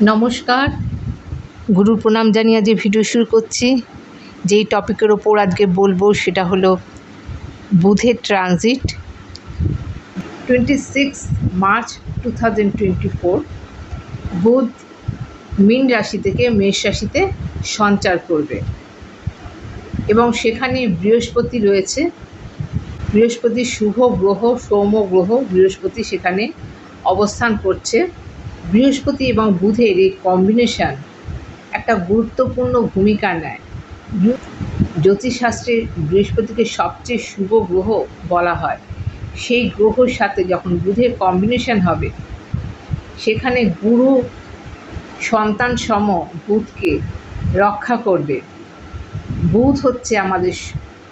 নমস্কার। গুরুর প্রণাম জানিয়ে এই ভিডিও শুরু করছি। যেই টপিকের ওপর আজকে বলব সেটা হলো বুধের transit. Twenty six March two thousand twenty four বুধ মীন রাশি থেকে মেষ রাশিতে সঞ্চার করবে। এবং সেখানে বৃহস্পতি রয়েছে। বৃহস্পতি শুভ গ্রহ সৌম গ্রহ, বৃহস্পতি সেখানে অবস্থান করছে। বৃহস্পতি এবং বুধের এই কম্বিনেশন একটা গুরুত্বপূর্ণ ভূমিকা নেয়। জ্যোতিষশাস্ত্রে বৃহস্পতিকে সবচেয়ে শুভ গ্রহ বলা হয়। সেই গ্রহর সাথে যখন বুধের কম্বিনেশন হবে, সেখানে গুরু সন্তান সম বুধকে রক্ষা করবে। বুধ হচ্ছে আমাদের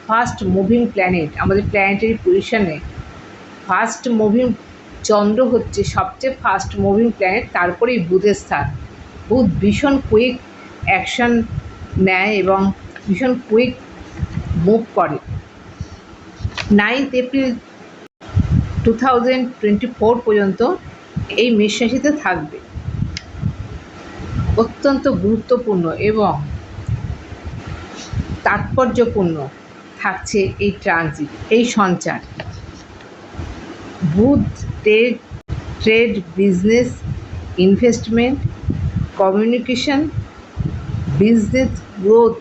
ফার্স্ট মুভিং প্ল্যানেট আমাদের প্ল্যানেটারি পজিশনে ফার্স্ট মুভিং চন্দ্র হচ্ছে সবচেয়ে ফাস্ট মুভিং প্ল্যানেট তারপরেই বুধের স্থান বুধ ভীষণ কুইক অ্যাকশন নেয় এবং ভীষণ কুইক মুভ করে। Ninth April two thousand twenty four পর্যন্ত এই মেষ রাশিতে থাকবে। অত্যন্ত গুরুত্বপূর্ণ এবং তাৎপর্যপূর্ণ থাকছে এই ট্রানজিট এই সঞ্চার। বুধ trade trade business investment, communication, business growth,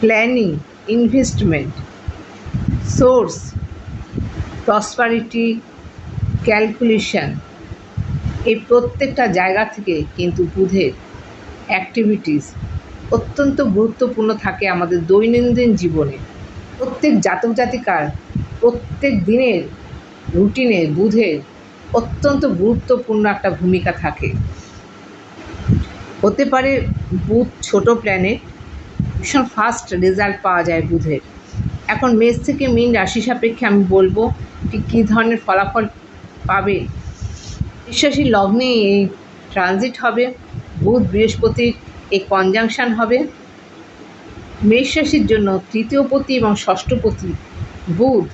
planning, investment, source, prosperity, calculation, এই প্রত্যেকটা জায়গা থেকে কিন্তু বুধের অ্যাক্টিভিটিস অত্যন্ত গুরুত্বপূর্ণ থাকে আমাদের দৈনন্দিন জীবনে। প্রত্যেক জাতক জাতিকার প্রত্যেক দিনের রুটিনে বুধের অত্যন্ত গুরুত্বপূর্ণ একটা ভূমিকা থাকে। হতে পারে বুধ ছোট প্ল্যানেট ভীষণ ফাস্ট রেজাল্ট পাওয়া যায় বুধের। এখন মেষ থেকে মিন রাশি সাপেক্ষে আমি বলব ঠিক কী ধরনের ফলাফল পাবে? বিশ্বাসী লগ্নে এই ট্রানজিট হবে, বুধ বৃহস্পতির এই কনজাংশন হবে। মেষ রাশির জন্য তৃতীয়পতি এবং ষষ্ঠপতি বুধ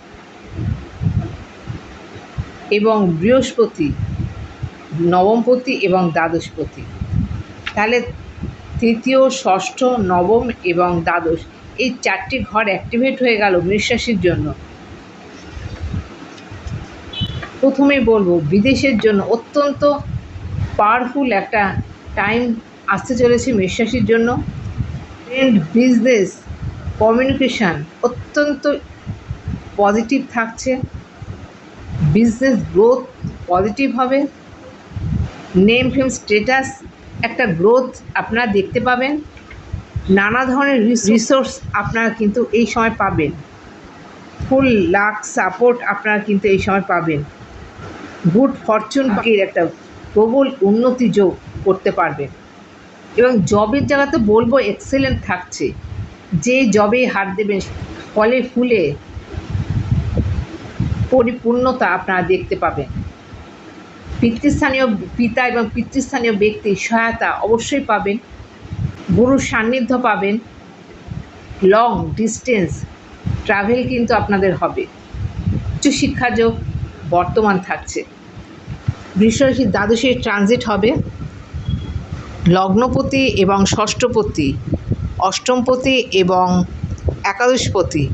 এবং বৃহস্পতি, নবমপতি এবং দ্বাদশপতি। তাহলে তৃতীয়, ষষ্ঠ, নবম এবং দ্বাদশ এই চারটি ঘর অ্যাক্টিভেট হয়ে গেল মেষ জন্য। প্রথমে বলব, বিদেশের জন্য অত্যন্ত পাওয়ারফুল একটা টাইম আসতে চলেছে মেষ রাশির জন্য। ট্রেন্ড বিজনেস কমিউনিকেশান অত্যন্ত পজিটিভ থাকছে। বিজনেস গ্রোথ পজিটিভ হবে নেম ফেম স্টেটাস একটা গ্রোথ আপনারা দেখতে পাবেন নানা ধরনের রিসোর্স আপনারা কিন্তু এই সময় পাবেন ফুল লাক সাপোর্ট আপনারা কিন্তু এই সময় পাবেন গুড ফরচুনকে একটা প্রবল উন্নতি যোগ করতে পারবেন এবং জবের জায়গাতে বলব এক্সেলেন্ট থাকছে যে জবে হাত দেবেন ফলে ফুলে পরিপূর্ণতা আপনারা দেখতে পাবেন। পিতৃস্থানীয় পিতা এবং পিতৃস্থানীয় ব্যক্তির সহায়তা অবশ্যই পাবেন। গুরুর সান্নিধ্য পাবেন। লং ডিস্টেন্স ট্রাভেল কিন্তু আপনাদের হবে। উচ্চশিক্ষা যোগ বর্তমান থাকছে। বৃষরাশির দ্বাদশের ট্রানজিট হবে। লগ্নপতি এবং ষষ্ঠপতি, অষ্টমপতি এবং একাদশপতি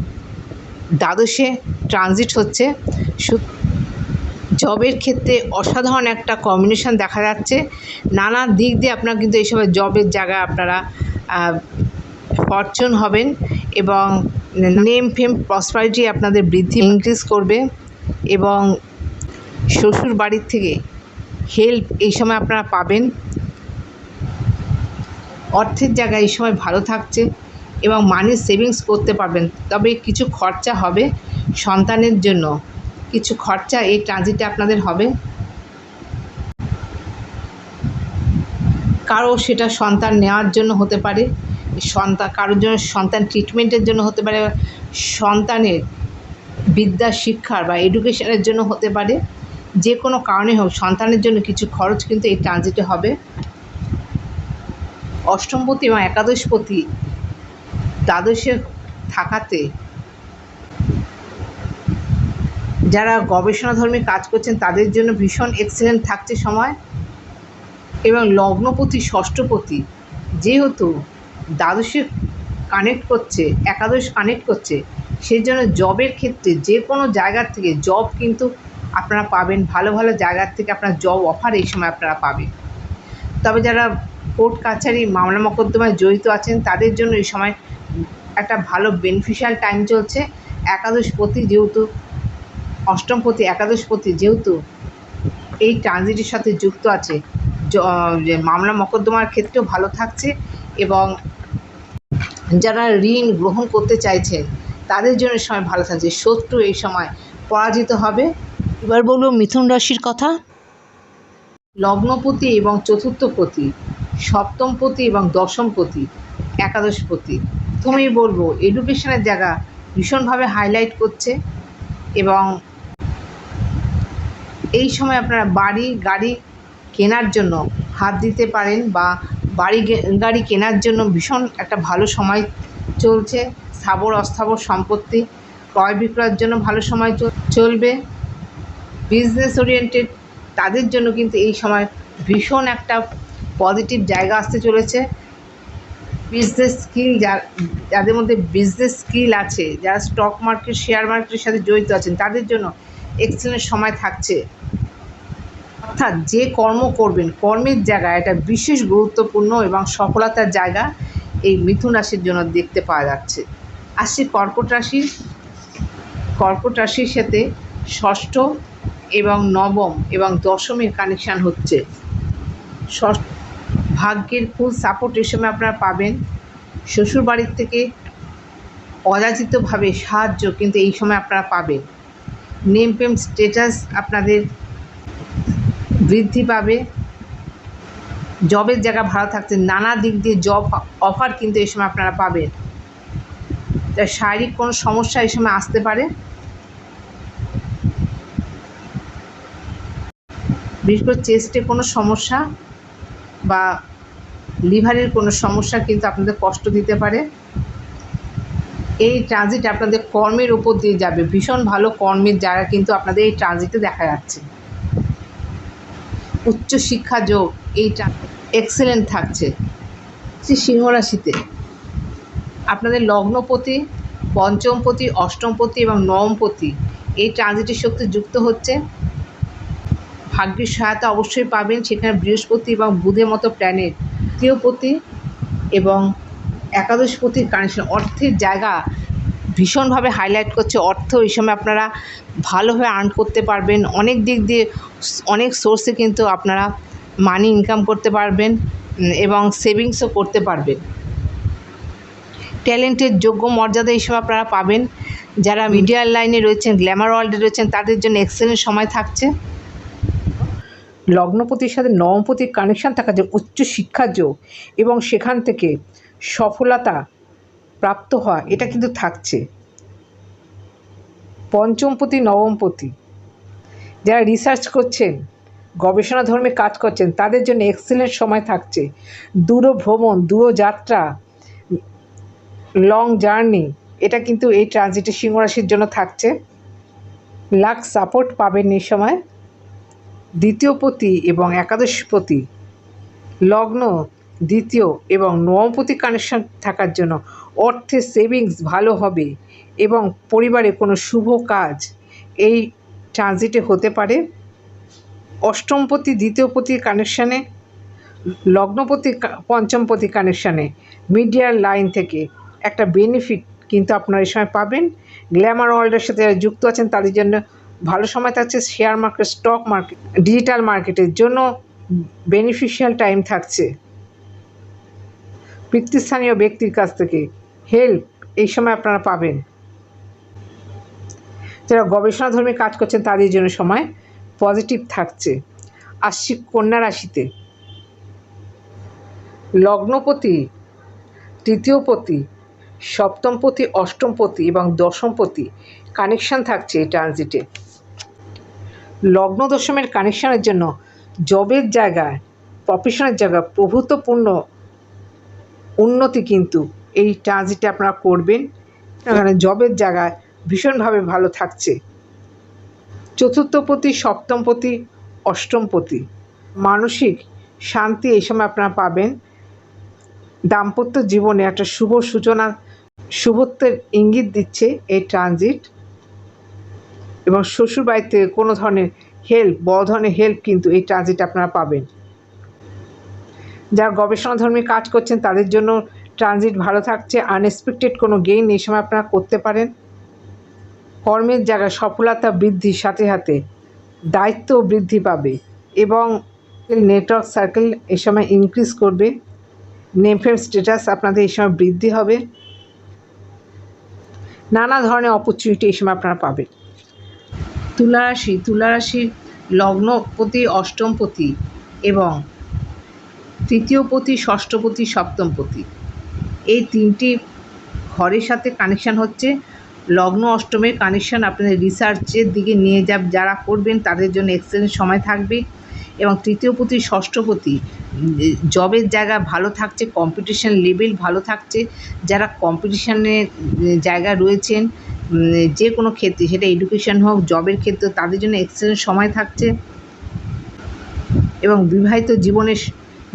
দ্বাদশে ট্রানজিট হচ্ছে। জবের ক্ষেত্রে অসাধারণ একটা কম্বিনেশন দেখা যাচ্ছে। নানা দিক দিয়ে আপনারা কিন্তু এই সময় জবের জায়গায় আপনারা ফরচুন হবেন এবং নেম ফেম প্রসপারিটি আপনাদের বৃদ্ধি ইনক্রিজ করবে এবং শ্বশুর বাড়ির থেকে হেল্প এই সময় আপনারা পাবেন। অর্থের জায়গায় এই সময় ভালো থাকছে। এবং মানি সেভিংস করতে পারবেন। তবে কিছু খরচা হবে সন্তানের জন্য। কিছু খরচা এই ট্রানজিটে আপনাদের হবে। কারও সেটা সন্তান নেওয়ার জন্য হতে পারে সন্তান কারোর জন্য সন্তান ট্রিটমেন্টের জন্য হতে পারে, সন্তানের বিদ্যা শিক্ষার বা এডুকেশনের জন্য হতে পারে। যে কোনো কারণে হোক, সন্তানের জন্য কিছু খরচ কিন্তু এই ট্রানজিটে হবে। অষ্টমপতি এবং একাদশপতি দ্বাদশে থাকাতে যারা গবেষণাধর্মী কাজ করছেন, তাদের জন্য ভীষণ এক্সেলেন্ট থাকছে সময়। এবং লগ্নপতি, ষষ্ঠপতি যেহেতু দ্বাদশে কানেক্ট করছে, একাদশ কানেক্ট করছে সেই জন্য জবের ক্ষেত্রে যে কোনো জায়গার থেকে জব কিন্তু আপনারা পাবেন। ভালো ভালো জায়গার থেকে আপনার জব অফার এই সময় আপনারা পাবেন। তবে যারা কোর্ট কাছারি মামলা মকদ্দমায় জড়িত আছেন, তাদের জন্য এই সময় একটা ভালো বেনিফিশিয়াল টাইম চলছে। একাদশপতি যেহেতু অষ্টমপতি একাদশপতি যেহেতু এই ট্রানজিটের সাথে যুক্ত আছে মামলা মকদ্দমার ক্ষেত্রেও ভালো থাকছে এবং যারা ঋণ গ্রহণ করতে চাইছেন তাদের জন্য সময় ভালো থাকছে। শত্রু এই সময় পরাজিত হবে। এবার বলব মিথুন রাশির কথা। লগ্নপতি এবং চতুর্থপতি সপ্তমপতি এবং দশমপতি একাদশপতি প্রথমেই বলব এডুকেশনের জায়গা ভীষণভাবে হাইলাইট করছে এবং এই সময় আপনারা বাড়ি, গাড়ি কেনার জন্য হাত দিতে পারেন বা বাড়ি গাড়ি কেনার জন্য ভীষণ একটা ভালো সময় চলছে। স্থাবর, অস্থাবর সম্পত্তি ক্রয় বিক্রয়ের জন্য ভালো সময় চল- চলবে। বিজনেস ওরিয়েন্টেড তাদের জন্য কিন্তু এই সময় ভীষণ একটা পজিটিভ জায়গা আসতে চলেছে। বিজনেস স্কিল যাদের মধ্যে বিজনেস স্কিল আছে, যারা স্টক মার্কেট শেয়ার মার্কেটের সাথে জড়িত আছেন, তাদের জন্য এক্সেলেন্ট সময় থাকছে। অর্থাৎ যে কর্ম করবেন, কর্মের জায়গা এটা বিশেষ গুরুত্বপূর্ণ এবং সফলতার জায়গা এই মিথুন রাশির জন্য দেখতে পাওয়া যাচ্ছে। আসছি কর্কট রাশির কর্কট রাশির সাথে ষষ্ঠ এবং নবম এবং দশমের কানেকশান হচ্ছে। ষষ্ঠ ভাগ্যের ফুল সাপোর্ট এই সময় আপনারা পাবেন। শ্বশুরবাড়ির থেকে অযাচিতভাবে সাহায্য কিন্তু এই সময় আপনারা পাবেন। নেম পেম স্টেটাস আপনাদের বৃদ্ধি পাবে। জবের জায়গা ভালো থাকছে, নানা দিক দিয়ে জব অফার কিন্তু এই সময় আপনারা পাবেন। তা শারীরিক কোনো সমস্যা এই সময় আসতে পারে। বিশেষ করে চেস্টে কোনো সমস্যা বা লিভারের কোনো সমস্যা কিন্তু আপনাদের কষ্ট দিতে পারে। এই ট্রানজিট আপনাদের কর্মের উপর দিয়ে যাবে। ভীষণ ভালো কর্মের জায়গা কিন্তু আপনাদের এই ট্রানজিটে দেখা যাচ্ছে। উচ্চ শিক্ষা যোগ এইটা এক্সেলেন্ট থাকছে। শ্রী সিংহ রাশিতে আপনাদের লগ্নপতি, পঞ্চমপতি, অষ্টমপতি এবং নবমপতি এই ট্রানজিটের শক্তি যুক্ত হচ্ছে। ভাগ্যের সহায়তা অবশ্যই পাবেন। সেখানে বৃহস্পতি এবং বুধের মতো প্ল্যানেট তৃতীয়পতি এবং একাদশপতির কানেকশন অর্থের জায়গা ভীষণভাবে হাইলাইট করছে। অর্থ এই সময় আপনারা ভালোভাবে আর্ন করতে পারবেন। অনেক দিক দিয়ে অনেক সোর্সে কিন্তু আপনারা মানি ইনকাম করতে পারবেন এবং সেভিংসও করতে পারবেন। ট্যালেন্টের যোগ্য মর্যাদা এই সময় আপনারা পাবেন। যারা মিডিয়ার লাইনে রয়েছেন গ্ল্যামার ওয়ার্ল্ডে রয়েছেন, তাদের জন্য এক্সেলেন্ট সময় থাকছে। লগ্নপতির সাথে নবমপতির কানেকশান থাকা যে উচ্চ শিক্ষার যোগ এবং সেখান থেকে সফলতা প্রাপ্ত হওয়া, এটা কিন্তু থাকছে। পঞ্চমপতি, নবমপতি, যারা রিসার্চ করছেন, গবেষণা ধর্মে কাজ করছেন, তাদের জন্য এক্সেলেন্ট সময় থাকছে। দূর ভ্রমণ, দূর যাত্রা লং জার্নি এটা কিন্তু এই ট্রানজিটে সিংহরাশির জন্য থাকছে। লাক সাপোর্ট পাবেন এই সময়। দ্বিতীয় পতি এবং একাদশ পতি। লগ্ন দ্বিতীয় এবং নবমপতি কানেকশন থাকার জন্য অর্থের সেভিংস ভালো হবে এবং পরিবারে কোনো শুভ কাজ এই ট্রানজিটে হতে পারে। অষ্টমপতি দ্বিতীয়পতির কানেকশানে লগ্নপতি পঞ্চমপতি কানেকশানে মিডিয়ার লাইন থেকে একটা বেনিফিট কিন্তু আপনারা এই সময় পাবেন। গ্ল্যামার ওয়ার্ল্ডের সাথে যারা যুক্ত আছেন তাদের জন্য ভালো সময় থাকছে share market stock market digital মার্কেটের জন্য বেনিফিশিয়াল টাইম থাকছে। পিতৃস্থানীয় ব্যক্তির কাছ থেকে হেল্প এই সময় আপনারা পাবেন। যারা গবেষণাধর্মী কাজ করছেন, তাদের জন্য সময় পজিটিভ থাকছে। আসছি কন্যা রাশিতে। লগ্নপতি তৃতীয়পতি সপ্তমপতি অষ্টমপতি এবং দশমপতি কানেকশান থাকছে এই ট্রানজিটে লগ্ন দশমের কানেকশানের জন্য জবের জায়গায় প্রফেশনের জায়গায় প্রভূতপূর্ণ উন্নতি কিন্তু এই ট্রানজিটে আপনারা করবেন। এখানে জবের জায়গায় ভীষণভাবে ভালো থাকছে। চতুর্থপতি, সপ্তমপতি, অষ্টমপতি, মানসিক শান্তি এই সময় আপনারা পাবেন। দাম্পত্য জীবনে একটা শুভ সূচনা, শুভত্বের ইঙ্গিত দিচ্ছে এই ট্রানজিট এবং শ্বশুর বাড়িতে কোনো ধরনের হেল্প বড় ধরনের হেল্প কিন্তু এই ট্রানজিট আপনারা পাবেন। যারা গবেষণাধর্মী কাজ করছেন, তাদের জন্য ট্রানজিট ভালো থাকছে আনএক্সপেক্টেড কোনো গেইন এই সময় আপনারা করতে পারেন। কর্মের জায়গায় সফলতা বৃদ্ধির সাথে সাথে দায়িত্ব বৃদ্ধি পাবে এবং নেটওয়ার্ক সার্কেল এই সময় ইনক্রিজ করবে। নেমফেম স্ট্যাটাস আপনাদের এই সময় বৃদ্ধি হবে। নানা ধরনের অপরচুনিটি এই সময় আপনারা পাবেন। তুলারাশি তুলারাশির লগ্নপতি অষ্টমপতি এবং তৃতীয়পতি ষষ্ঠপতি সপ্তমপতি এই তিনটি ঘরের সাথে কানেকশান হচ্ছে। লগ্ন অষ্টমের কানেকশান আপনাদের রিসার্চের দিকে নিয়ে যা, যারা করবেন তাদের জন্য এক্সেলেন্ট সময় থাকবে এবং তৃতীয়পতি ষষ্ঠপতি জবের জায়গা ভালো থাকছে কম্পিটিশান লেভেল ভালো থাকছে। যারা কম্পিটিশানের জায়গা রয়েছেন যে কোনো ক্ষেত্রে, সেটা এডুকেশন হোক জবের ক্ষেত্রে, তাদের জন্য এক্সেলেন্ট সময় থাকছে। এবং বিবাহিত জীবনের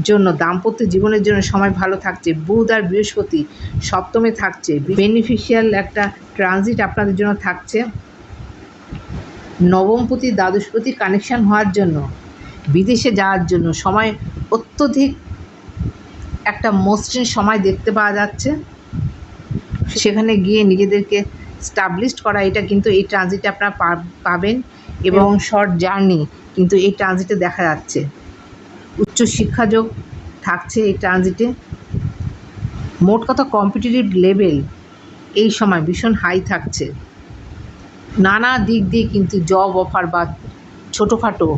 জন্য, দাম্পত্য জীবনের জন্য সময় ভালো থাকছে। বুধ আর বৃহস্পতি সপ্তমে থাকছে। বেনিফিশিয়াল একটা ট্রানজিট আপনাদের জন্য থাকছে। নবমপতি দ্বাদশপতি কানেকশান হওয়ার জন্য, বিদেশে যাওয়ার জন্য সময় অত্যধিক একটা মসৃণ সময় দেখতে পাওয়া যাচ্ছে। সেখানে গিয়ে নিজেদেরকে স্টাবলিশড করা এটা কিন্তু এই ট্রানজিটে আপনারা পাবেন এবং শর্ট জার্নি কিন্তু এই ট্রানজিটে দেখা যাচ্ছে। উচ্চ শিক্ষাযোগ থাকছে এই ট্রানজিটে মোট কথা কম্পিটিটিভ লেভেল এই সময় ভীষণ হাই থাকছে। নানা দিক দিয়ে কিন্তু জব অফার বা ছোটোখাটো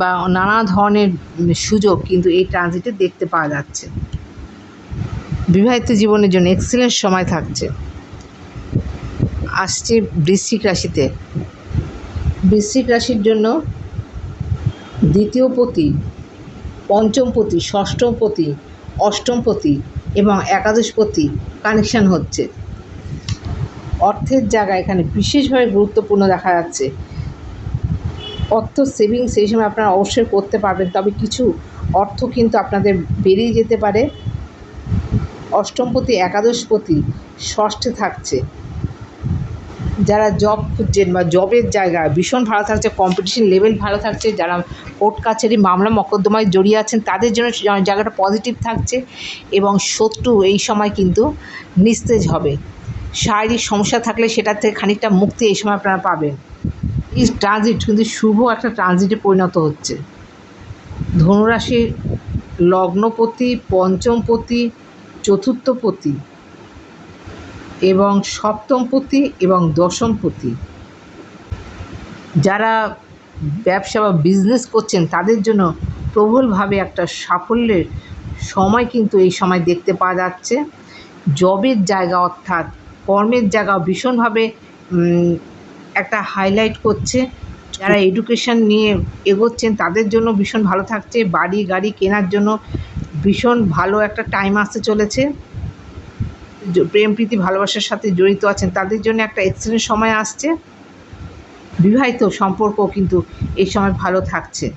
বা নানা ধরনের সুযোগ কিন্তু এই ট্রানজিটে দেখতে পাওয়া যাচ্ছে। বিবাহিত জীবনের জন্য এক্সেলেন্ট সময় থাকছে। আসছে বৃশ্চিক রাশিতে। বৃশ্চিক রাশির জন্য দ্বিতীয় পতি পঞ্চমপতি ষষ্ঠমপতি অষ্টমপতি এবং একাদশ একাদশপতি কানেকশান হচ্ছে। অর্থের জায়গা এখানে বিশেষভাবে গুরুত্বপূর্ণ দেখা যাচ্ছে। অর্থ সেভিংস সেই সময় আপনারা অবশ্যই করতে পারবেন, তবে কিছু অর্থ কিন্তু আপনাদের বেরিয়ে যেতে পারে। অষ্টমপতি একাদশপতি ষষ্ঠে থাকছে। যারা জব খুঁজছেন বা জবের জায়গা, ভীষণ ভালো থাকছে কম্পিটিশন লেভেল ভালো থাকছে, যারা কোর্ট কাছারি মামলা মকদ্দমায় জড়িয়ে আছেন, তাদের জন্য জায়গাটা পজিটিভ থাকছে এবং শত্রু এই সময় কিন্তু নিস্তেজ হবে। শারীরিক সমস্যা থাকলে সেটার থেকে খানিকটা মুক্তি এই সময় আপনারা পাবেন। এই ট্রানজিট কিন্তু শুভ একটা ট্রানজিটে পরিণত হচ্ছে। ধনুরাশির লগ্নপতি, পঞ্চমপতি, চতুর্থপতি এবং সপ্তমপতি এবং দশমপতি যারা ব্যবসা বা বিজনেস করছেন, তাদের জন্য প্রবলভাবে একটা সাফল্যের সময় কিন্তু এই সময় দেখতে পাওয়া যাচ্ছে। জবের জায়গা অর্থাৎ কর্মের জায়গা ভীষণভাবে একটা হাইলাইট করছে। যারা এডুকেশান নিয়ে এগোচ্ছেন, তাদের জন্য ভীষণ ভালো থাকছে। বাড়ি গাড়ি কেনার জন্য ভীষণ ভালো একটা টাইম আসতে চলেছে। প্রেম, প্রীতি, ভালোবাসার সাথে জড়িত আছেন, তাদের জন্য একটা এক্সিলেন্ট সময় আসছে। বিবাহিত সম্পর্ক কিন্তু এই সময় ভালো থাকছে।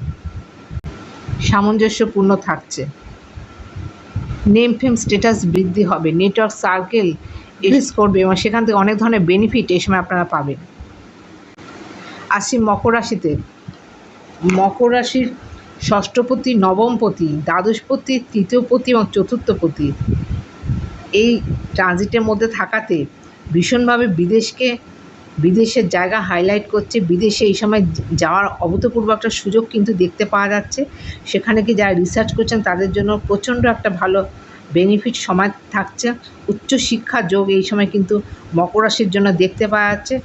সামঞ্জস্যপূর্ণ থাকছে। নেম ফেম স্ট্যাটাস বৃদ্ধি হবে। নেটওয়ার্ক সার্কেল ইউজ করবে এবং সেখান থেকে অনেক ধরনের বেনিফিট এই সময় আপনারা পাবেন। আসি মকর রাশিতে। মকর রাশির ষষ্ঠপতি, নবমপতি, দ্বাদশপতি, তৃতীয়পতি এবং চতুর্থপতি। এই ট্রানজিটের মধ্যে থাকাতে ভীষণভাবে বিদেশকে, বিদেশের জায়গা হাইলাইট করছে। বিদেশে এই সময় যাওয়ার অভূতপূর্ব একটা সুযোগ কিন্তু দেখতে পাওয়া যাচ্ছে। সেখানে কি যারা রিসার্চ করছেন তাদের জন্য প্রচণ্ড একটা ভালো বেনিফিট সময় থাকছে। উচ্চশিক্ষা যোগ এই সময় কিন্তু মকর রাশির জন্য দেখতে পাওয়া যাচ্ছে।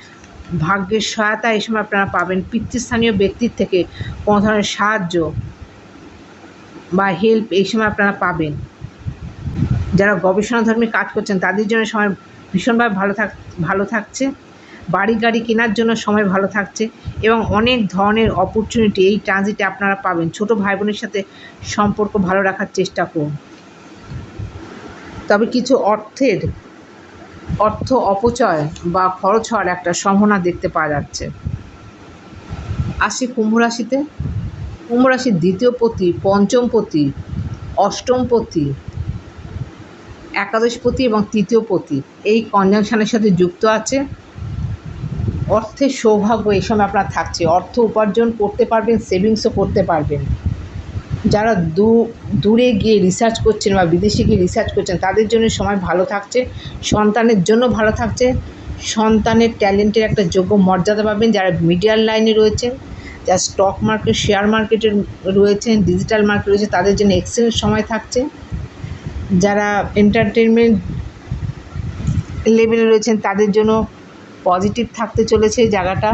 ভাগ্যের সহায়তা এই সময় আপনারা পাবেন। পিতৃস্থানীয় ব্যক্তির থেকে কোনো ধরনের সাহায্য বা হেল্প এই সময় আপনারা পাবেন। যারা গবেষণাধর্মী কাজ করছেন, তাদের জন্য সময় ভীষণভাবে ভালো থাক, ভালো থাকছে। বাড়ি গাড়ি কেনার জন্য সময় ভালো থাকছে এবং অনেক ধরনের অপরচুনিটি এই ট্রানজিটে আপনারা পাবেন। ছোট ভাই বোনের সাথে সম্পর্ক ভালো রাখার চেষ্টা করুন। তবে কিছু অর্থের, অর্থ অপচয় বা খরচ হওয়ার একটা সম্ভাবনা দেখতে পাওয়া যাচ্ছে। আসি কুম্ভ রাশিতে। কুম্ভ রাশির দ্বিতীয় পতি, পঞ্চম পতি, অষ্টম পতি একাদশ পতি এবং তৃতীয় পতি এই কনজাংশনের সাথে যুক্ত আছে। অর্থের সৌভাগ্য এই সময় আপনার থাকছে। অর্থ উপার্জন করতে পারবেন সেভিংসও করতে পারবেন। যারা দু, দূরে গিয়ে রিসার্চ করছেন বা বিদেশে গিয়ে রিসার্চ করছেন, তাদের জন্য সময় ভালো থাকছে। সন্তানের জন্য ভালো থাকছে। সন্তানের ট্যালেন্টের একটা যোগ্য মর্যাদা পাবেন যারা মিডিয়ার লাইনে রয়েছেন যারা স্টক মার্কেট শেয়ার মার্কেটে রয়েছেন ডিজিটাল মার্কেট রয়েছে, তাদের জন্য এক্সেলেন্ট সময় থাকছে। যারা এন্টারটেনমেন্ট লেভেলে রয়েছেন, তাদের জন্য পজিটিভ থাকতে চলেছে এই জায়গাটা।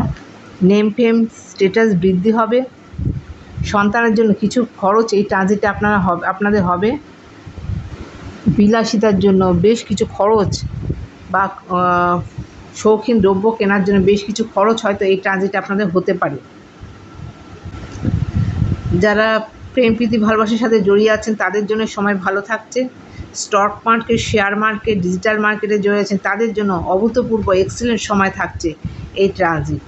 নেম ফেম স্টেটাস বৃদ্ধি হবে। সন্তানের জন্য কিছু খরচ এই ট্রানজিটে আপনারা হবে, আপনাদের হবে। বিলাসিতার জন্য বেশ কিছু খরচ বা শৌখিন দ্রব্য কেনার জন্য বেশ কিছু খরচ হয়তো এই ট্রানজিটে আপনাদের হতে পারে। যারা প্রেম, প্রীতি, ভালোবাসার সাথে জড়িয়ে আছেন, তাদের জন্য সময় ভালো থাকছে। Stock market share market digital মার্কেটে জড়িয়ে আছেন, তাদের জন্য অভূতপূর্ব এক্সেলেন্ট সময় থাকছে এই ট্রানজিট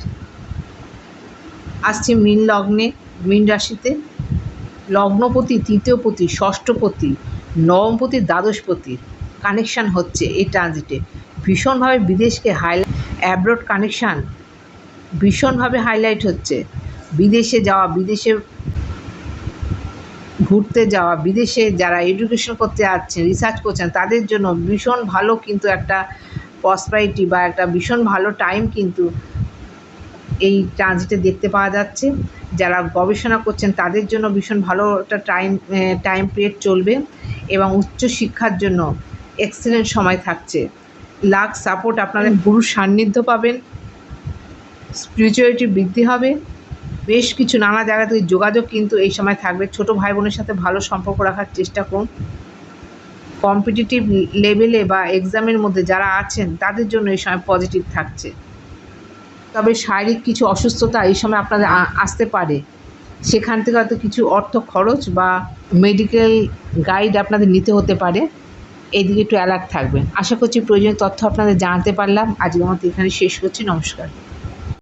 আসছে মীন লগ্নে, মীন রাশিতে, লগ্নপতি তৃতীয়পতি ষষ্ঠপতি নবমপতি দ্বাদশপতি কানেকশান হচ্ছে এই ট্রানজিটে ভীষণভাবে বিদেশকে হাইলাইট অ্যাব্রড কানেকশান ভীষণভাবে হাইলাইট হচ্ছে। বিদেশে যাওয়া, বিদেশে ঘুরতে যাওয়া বিদেশে যারা এডুকেশন করতে যাচ্ছেন রিসার্চ করছেন তাদের জন্য ভীষণ ভালো কিন্তু একটা প্রসপারিটি বা একটা ভীষণ ভালো টাইম কিন্তু এই ট্রানজিটে দেখতে পাওয়া যাচ্ছে। যারা গবেষণা করছেন তাদের জন্য ভীষণ ভালো একটা টাইম টাইম পিরিয়ড চলবে এবং উচ্চ শিক্ষার জন্য এক্সেলেন্ট সময় থাকছে। লাক সাপোর্ট আপনাদের গুরুর সান্নিধ্য পাবেন। স্পিরিচুয়ালিটি বৃদ্ধি হবে। বেশ কিছু নানা জায়গা থেকে যোগাযোগ কিন্তু এই সময় থাকবে। ছোট ভাই বোনের সাথে ভালো সম্পর্ক রাখার চেষ্টা করুন। কম্পিটিটিভ লেভেলে বা এক্সামের মধ্যে যারা আছেন, তাদের জন্য এই সময় পজিটিভ থাকছে। তবে শারীরিক কিছু অসুস্থতা এই সময় আপনাদের আসতে পারে। সেখান থেকে হয়তো কিছু অর্থ খরচ বা মেডিকেল গাইড আপনাদের নিতে হতে পারে। এদিকে একটু অ্যালার্ট থাকবেন আশা করছি প্রয়োজনীয় তথ্য আপনাদের জানাতে পারলাম। আজকের মতো এখানে শেষ করছি। নমস্কার।